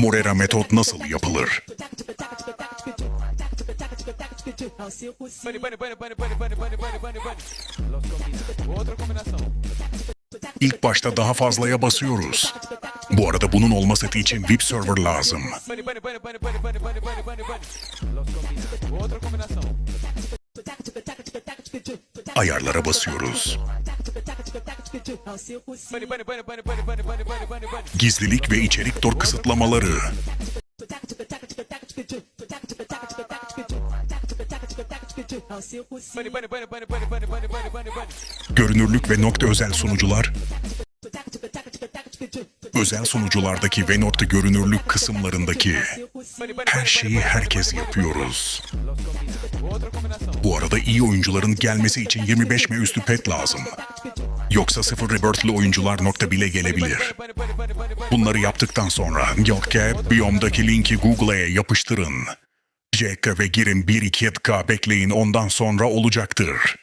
Morera metot nasıl yapılır? İlk başta daha fazlaya basıyoruz. Bu arada bunun olması için VIP server lazım. Ayarlara basıyoruz. Gizlilik ve içerik tor kısıtlamaları. Görünürlük ve nokta özel sunucular. Özel sunuculardaki ve nokta görünürlük kısımlarındaki her şeyi herkes yapıyoruz. Bu arada iyi oyuncuların gelmesi için 25 ve üstü pet lazım. Yoksa sıfır rebirthli oyuncular nokta bile gelebilir. Bunları yaptıktan sonra Yotke biyomdaki linki Google'ya yapıştırın. JK ve girin 1-2 dakika bekleyin ondan sonra olacaktır.